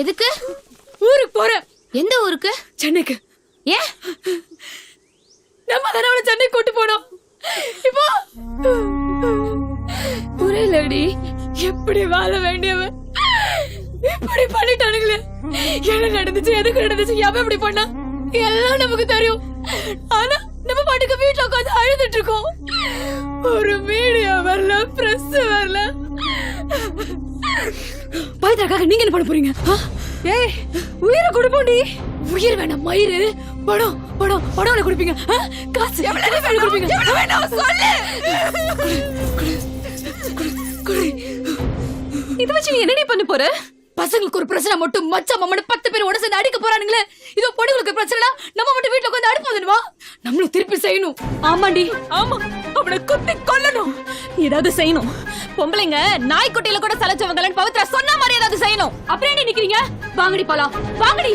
எதுக்கு? ஊருக்கு போறேன் எந்த ஊருக்கு? சென்னைக்கு. ஏன் நம்ம தானே அவளை சென்னை கூட்டு போனோம். இப்போ புரியலடி எப்படி வாழ வேண்டியவன்? இப்படி பண்ணிட்டானுங்களே. என்ன நடந்துச்சு எதுக்கு நடந்துச்சு எவன் இப்படி பண்ணா எல்லாம் நமக்கு தெரியும். ஆனா நம்ம பாட்டுக்கு பயத்திற்காக நீங்க என்ன பண்ண போறீங்க? ஏய் உயிரை கொடுப்போண்டி உயிர் வேணாம் மயிறு படம் படம் படம் கொடுப்பீங்க? காசு எவ்வளவு கொடுப்பீங்க. வேணாம்? சொல்லு. இத வச்சு நீ என்னடி பண்ண போற? பசங்களுக்கு ஒரு பிரச்சனை மட்டும் மச்சான் மம்மனு பத்து பேர் உடனே சேர்ந்து அடிக்க போறானுங்களே. இதோ பொண்ணுங்களுக்கு பிரச்சனைனா நம்ம மட்டும் வீட்டுல உட்காந்து அடுப்பு வந்துடுவா நம்மளும் திருப்பி செய்யணும். ஆமாண்டி. ஆமா அவனை குத்தி கொல்லணும். ஏதாவது செய்யணும். பொம்பளைங்க நாய்க்குட்டியில கூட சலைச்சவங்கலன்னு பவித்ரா சொன்ன மாதிரி ஏதாவது செய்யணும். அப்படியே நிக்கிறீங்க? வாங்கடி போலாம். வாங்கடி.